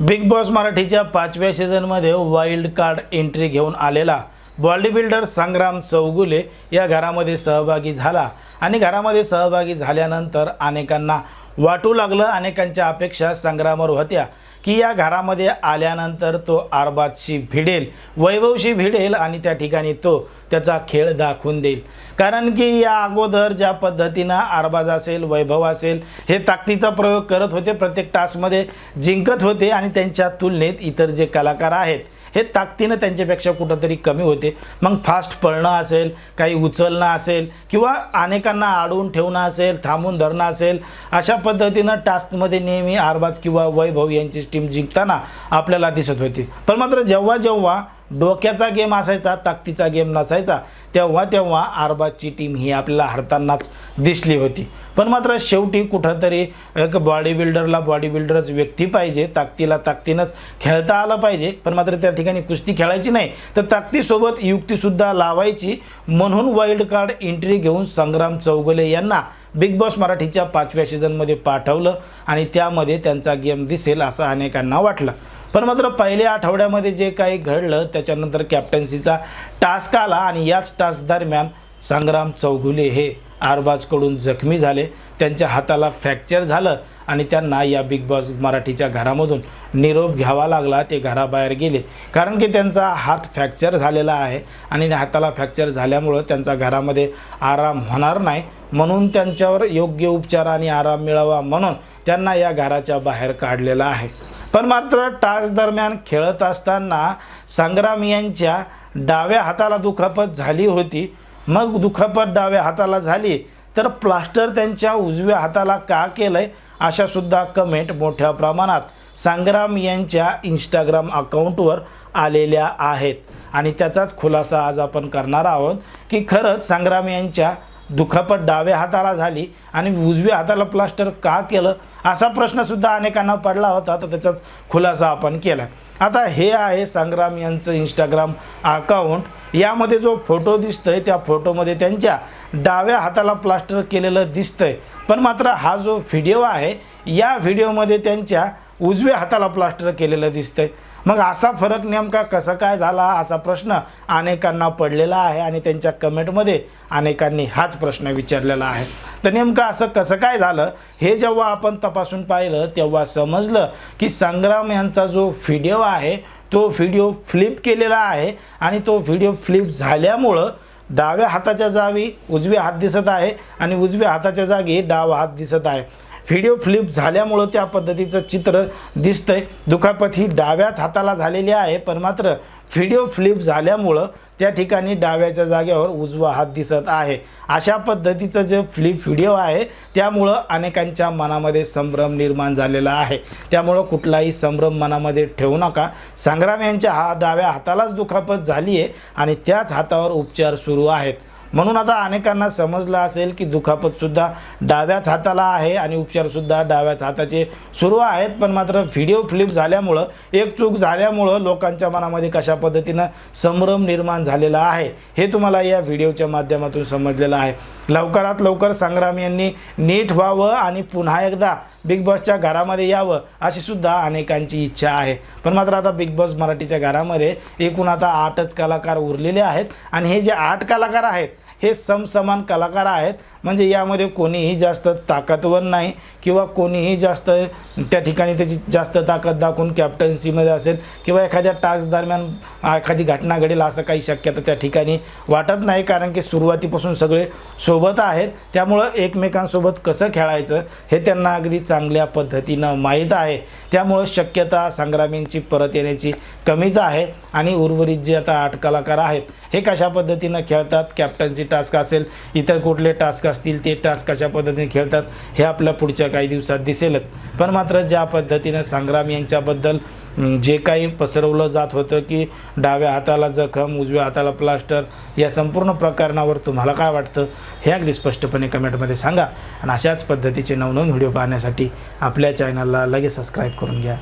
Big boss मराठीच्या पाचव्या सीझनमध्ये वाईल्ड कार्ड एंट्री घेऊन आलेला बॉडी बिल्डर संग्राम चौगुले या घरामध्ये सहभागी झाला. आणि घरामध्ये सहभागी झाल्यानंतर अनेकांना वाटू लागलं अनेकांच्या अपेक्षा संग्रामवर होत्या की या घरामध्ये आल्यानंतर तो आरबाजशी भिडेल वैभवशी भिडेल आणि त्या ठिकाणी तो त्याचा खेळ दाखवून देईल. कारण की या अगोदर ज्या पद्धतीनं आरबाज असेल वैभव असेल हे ताकदीचा प्रयोग करत होते प्रत्येक टास्कमध्ये जिंकत होते आणि त्यांच्या तुलनेत इतर जे कलाकार आहेत हे ताकदीनं त्यांच्यापेक्षा कुठंतरी कमी होते. मग फास्ट पळणं असेल काही उचलणं असेल किंवा अनेकांना आडवून ठेवणं असेल थांबून धरणं असेल अशा पद्धतीनं टास्कमध्ये नेहमी आरबाज किंवा वैभव यांची टीम जिंकताना आपल्याला दिसत होती. पण मात्र जेव्हा जेव्हा डोक्याचा गेम असायचा ताकदीचा गेम नसायचा तेव्हा तेव्हा आरबाजची टीम ही आपल्याला हरतानाच दिसली होती. पण मात्र शेवटी कुठंतरी एक बॉडी बिल्डरला बॉडी बिल्डरच व्यक्ती पाहिजे ताकदीला ताकदीनंच खेळता आलं पाहिजे. पण मात्र त्या ठिकाणी कुस्ती खेळायची नाही तर ताकदीसोबत युक्तीसुद्धा लावायची म्हणून वाईल्ड कार्ड एंट्री घेऊन संग्राम चौगुले यांना बिग बॉस मराठीच्या पाचव्या सीझनमध्ये पाठवलं आणि त्यामध्ये त्यांचा गेम दिसेल असं अनेकांना वाटलं. पण मात्र पहिल्या आठवड्यामध्ये जे काही घडलं त्याच्यानंतर कॅप्टन्सीचा टास्क आला आणि याच टास्क दरम्यान संग्राम चौगुले हे आरबाजकडून जखमी झाले. त्यांच्या हाताला फ्रॅक्चर झालं आणि त्यांना या बिग बॉस मराठीच्या घरामधून निरोप घ्यावा लागला. ते घराबाहेर गेले. कारण की त्यांचा हात फ्रॅक्चर झालेला आहे आणि हाताला फ्रॅक्चर झाल्यामुळं त्यांचा घरामध्ये आराम होणार नाही. म्हणून त्यांच्यावर योग्य उपचार आणि आराम मिळावा म्हणून त्यांना या घराच्या बाहेर काढलेला आहे. पण मात्र टास्क दरम्यान खेळत असताना संग्राम यांच्या डाव्या हाताला दुखापत झाली होती. मग दुखापत डाव्या हाताला झाली. तर प्लास्टर त्यांच्या उजव्या हाताला का केलंय अशा सुद्धा कमेंट मोठ्या प्रमाणात संग्राम यांच्या इंस्टाग्राम अकाउंटवर आलेल्या आहेत. आणि त्याचाच खुलासा आज आपण करणार आहोत की खरंच संग्राम यांच्या दुखापत डाव्या हाताला झाली आणि उजव्या हाताला प्लास्टर का केलं असा प्रश्नसुद्धा अनेकांना पडला होता तर त्याचाच खुलासा आपण केला आता हे आहे संग्राम यांचं इंस्टाग्राम अकाउंट यामध्ये जो फोटो दिसतोय त्या फोटोमध्ये त्यांच्या डाव्या हाताला प्लास्टर केलेलं दिसतंय. पण मात्र हा जो व्हिडिओ आहे या व्हिडिओमध्ये त्यांच्या उजव्या हाताला प्लास्टर केलेलं दिसतंय. मग असा फरक नेमका कसं काय झाला? असा प्रश्न अनेकांना पडलेला आहे आणि त्यांच्या कमेंटमध्ये अनेकांनी हाच प्रश्न विचारलेला आहे. तर नेमकं असं कसं काय झालं? हे जेव्हा आपण तपासून पाहिलं तेव्हा समजलं की संग्राम यांचा जो व्हिडिओ आहे तो व्हिडिओ फ्लिप केलेला आहे आणि तो व्हिडिओ फ्लिप झाल्यामुळं डाव्या हाताच्या जागी उजवी हात दिसत आहे आणि उजव्या हाताच्या जागी डावा हात दिसत आहे. व्हिडिओ फ्लिप झाल्यामुळं त्या पद्धतीचं चित्र दिसतंय. दुखापत ही डाव्याच हाताला झालेली आहे पण मात्र व्हिडिओ फ्लिप झाल्यामुळं त्या ठिकाणी डाव्याच्या जागेवर उजवा हात दिसत आहे. अशा पद्धतीचं जे फ्लिप व्हिडिओ आहे त्यामुळं अनेकांच्या मनामध्ये संभ्रम निर्माण झालेला आहे. त्यामुळं कुठलाही संभ्रम मनामध्ये ठेवू नका. संग्राम यांच्या हा डाव्या हातालाच दुखापत झाली आहे आणि त्याच हातावर उपचार सुरू आहेत. म्हणून आता अनेकांना समजलं असेल की दुखापतसुद्धा डाव्याच हाताला आहे आणि उपचारसुद्धा डाव्याच हाताचे सुरू आहेत. पण मात्र व्हिडिओ फ्लिप झाल्यामुळं एक चूक झाल्यामुळं लोकांच्या मनामध्ये कशा पद्धतीनं संभ्रम निर्माण झालेला आहे हे तुम्हाला या व्हिडिओच्या माध्यमातून समजलेलं आहे. लवकरात लवकर संग्राम यांनी नीट व्हावं आणि पुन्हा एकदा बिग बॉसच्या घरामध्ये यावं अशी सुद्धा अनेकांची इच्छा आहे. पण मात्र आता बिग बॉस मराठीच्या घरामध्ये एकूण आता आठच कलाकार उरलेले आहेत आणि हे जे आठ कलाकार आहेत हे समसमान कलाकार आहेत. म्हणजे यामध्ये कोणीही जास्त ताकदवर नाही किंवा कोणीही जास्त त्या ठिकाणी त्याची जास्त ताकद दाखवून कॅप्टन्सीमध्ये असेल किंवा एखाद्या टास्क दरम्यान एखादी घटना घडेल असं काही शक्यता त्या ठिकाणी वाटत नाही. कारण की सुरुवातीपासून सगळे सोबत आहेत. त्यामुळं एकमेकांसोबत कसं खेळायचं हे त्यांना अगदी चांगल्या पद्धतीनं माहीत आहे. त्यामुळं शक्यता संग्रामींची परत येण्याची कमीच आहे. आणि उर्वरित जे आता आठ कलाकार आहेत हे कशा पद्धतीनं खेळतात कॅप्टन्सी टास्क असेल इतर कुठले टास्क असतील ते टास्क कशा पद्धतीने खेळतात हे आपल्या पुढच्या काही दिवसात दिसेलच. पण मात्र ज्या पद्धतीनं संग्राम यांच्याबद्दल जे काही पसरवलं जात होतं की डाव्या हाताला जखम उजव्या हाताला प्लास्टर या संपूर्ण प्रकरणावर तुम्हाला काय वाटतं? हे अगदी स्पष्टपणे कमेंटमध्ये सांगा. आणि अशाच पद्धतीचे नवनवीन व्हिडिओ पाहण्यासाठी आपल्या चॅनलला लगेच सबस्क्राईब करून घ्या.